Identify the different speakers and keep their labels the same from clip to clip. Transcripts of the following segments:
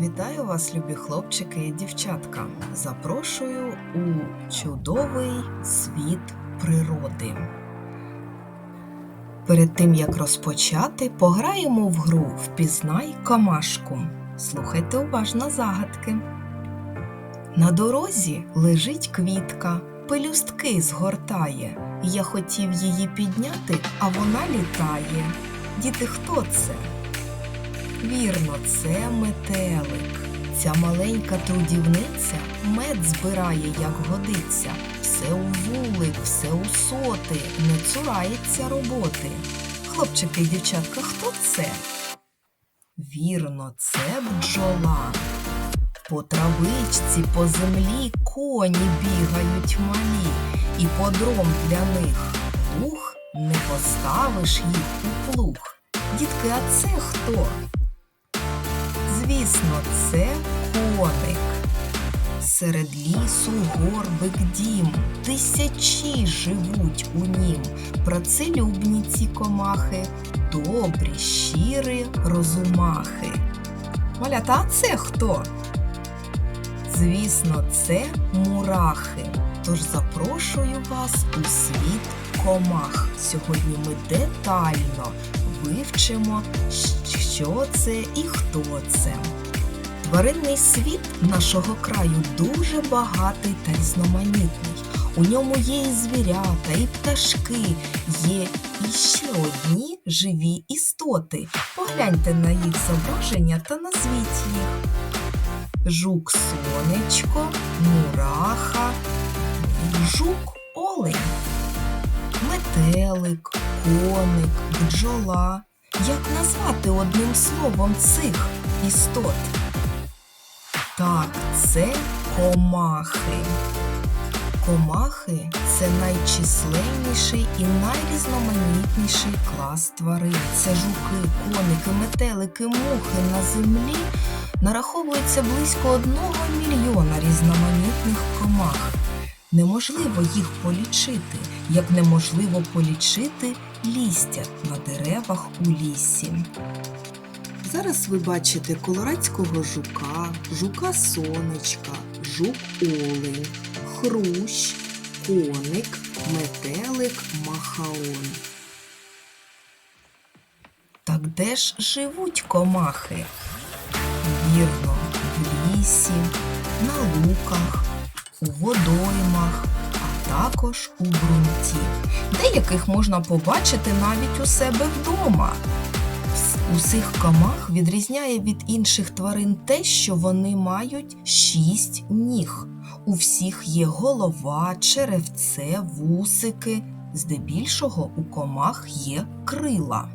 Speaker 1: Вітаю вас, любі хлопчики і дівчатка. Запрошую у чудовий світ природи. Перед тим як розпочати, пограємо в гру Впізнай комашку. Слухайте уважно загадки. На дорозі лежить квітка, пелюстки згортає. Я хотів її підняти, а вона літає. Діти, хто це? Вірно, це метелик. Ця маленька трудівниця мед збирає, як годиться. Все у вулик, все у соти, не цурається роботи. Хлопчики і дівчатка, хто це? Вірно, це бджола. По травичці, по землі коні бігають малі, і подром для них плуг не поставиш їх у плуг. Дітки, а це хто? Звісно, це коник. Серед лісу горбик дім, тисячі живуть у нім. Працелюбні ці комахи, добрі, щирі розумахи. Малята, а це хто? Звісно, це мурахи. Тож запрошую вас у світ комах. Сьогодні ми детально вивчимо, що це і хто це. Тваринний світ нашого краю дуже багатий та різноманітний. У ньому є і звірята, і пташки, є і ще одні живі істоти. Погляньте на їх зображення та назвіть їх. Жук сонечко, мураха, жук олень, метелик, коник, бджола. Як назвати одним словом цих істот? Так, це комахи. Комахи це найчисленніший і найрізноманітніший клас тварин. Це жуки, коники, метелики, мухи на землі нараховується близько одного мільйона різноманітних комах. Неможливо їх полічити, як неможливо полічити лістя на деревах у лісі. Зараз ви бачите колорадського жука, жука сонечка, жук олень, хрущ, коник, метелик, махаон. Так де ж живуть комахи? Вірно, в лісі, на луках, у водоймах, також у ґрунті. Деяких можна побачити навіть у себе вдома. Усіх комах відрізняє від інших тварин те, що вони мають шість ніг. У всіх є голова, черевце, вусики. Здебільшого у комах є крила.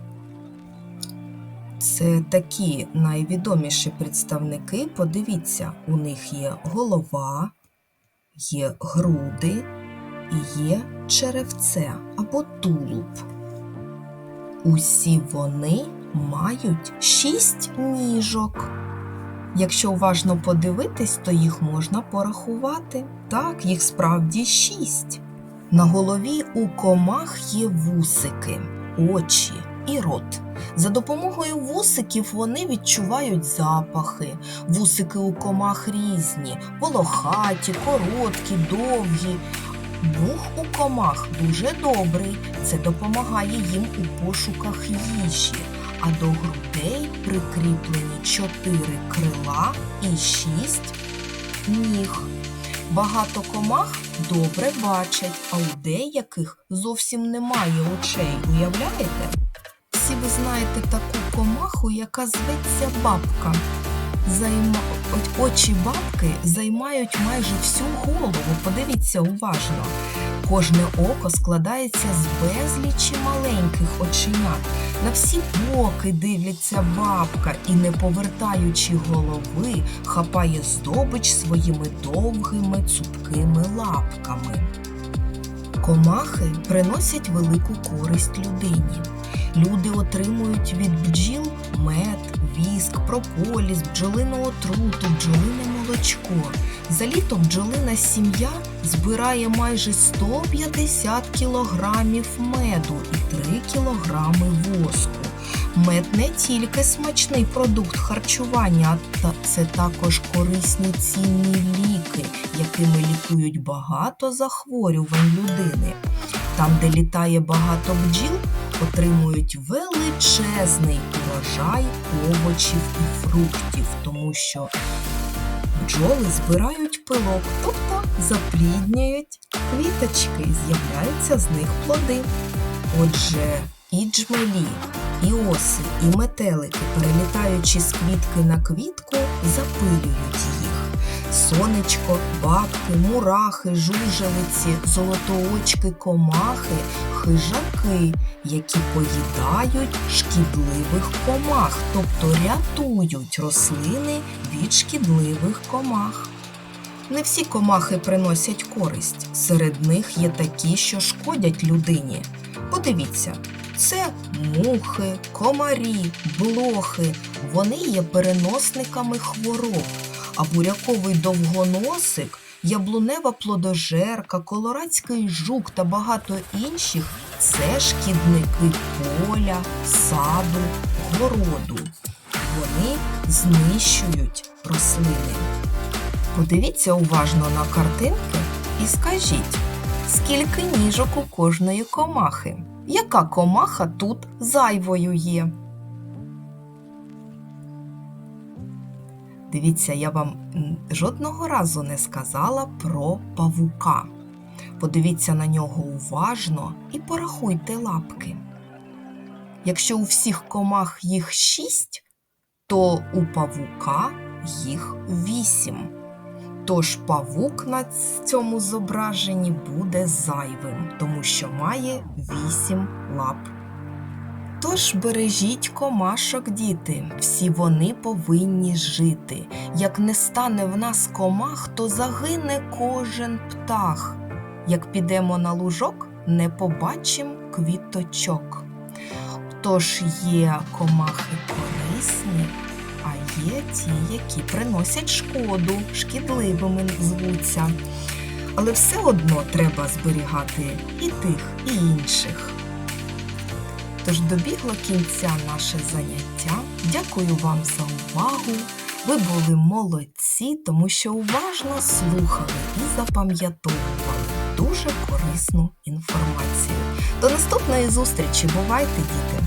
Speaker 1: Це такі найвідоміші представники. Подивіться, у них є голова, є груди є черевце або тулуб. Усі вони мають шість ніжок. Якщо уважно подивитись, то їх можна порахувати. Так, їх справді шість. На голові у комах є вусики, очі і рот. За допомогою вусиків вони відчувають запахи. Вусики у комах різні, волохаті, короткі, довгі. Нюх у комах дуже добрий. Це допомагає їм у пошуках їжі. А до грудей прикріплені чотири крила і шість ніг. Багато комах добре бачать, а у деяких зовсім немає очей. Уявляєте? Всі ви знаєте таку комаху, яка зветься бабка. Займа... от Очі бабки займають майже всю голову. Подивіться уважно. Кожне око складається з безлічі маленьких оченят. На всі боки дивляться бабка і, не повертаючи голови, хапає здобич своїми довгими цупкими лапками. Комахи приносять велику користь людині. Люди отримують від бджіл мед, віск, прополіс, бджолину отруту, бджолине молочко. За літо бджолина сім'я збирає майже 150 кілограмів меду і 3 кілограми воску. Мед не тільки смачний продукт харчування, а це також корисні цінні ліки, якими лікують багато захворювань людини. Там, де літає багато бджіл, отримують величезний урожай овочів і фруктів, тому що бджоли збирають пилок, тобто запліднюють квіточки, з'являються з них плоди. Отже, і джмелі, і оси, і метелики, перелітаючи з квітки на квітку, запилюють їх. Сонечко, бабки, мурахи, жужелиці, золотоочки, комахи, хижаки, які поїдають шкідливих комах, тобто рятують рослини від шкідливих комах. Не всі комахи приносять користь. Серед них є такі, що шкодять людині. Подивіться, це мухи, комарі, блохи. Вони є переносниками хвороб. А буряковий довгоносик, яблунева плодожерка, колорадський жук та багато інших це шкідники поля, саду, городу. Вони знищують рослини. Подивіться уважно на картинки і скажіть, скільки ніжок у кожної комахи? Яка комаха тут зайвою є? Дивіться, я вам жодного разу не сказала про павука. Подивіться на нього уважно і порахуйте лапки. Якщо у всіх комах їх шість, то у павука їх вісім. Тож павук на цьому зображенні буде зайвим, тому що має вісім лап. Тож бережіть комашок, діти, всі вони повинні жити. Як не стане в нас комах, то загине кожен птах. Як підемо на лужок, не побачим квіточок. Тож є комахи корисні, а є ті, які приносять шкоду, шкідливими звуться. Але все одно треба зберігати і тих, і інших. Тож добігло кінця наше заняття. Дякую вам за увагу. Ви були молодці, тому що уважно слухали і запам'ятовували дуже корисну інформацію. До наступної зустрічі. Бувайте, діти!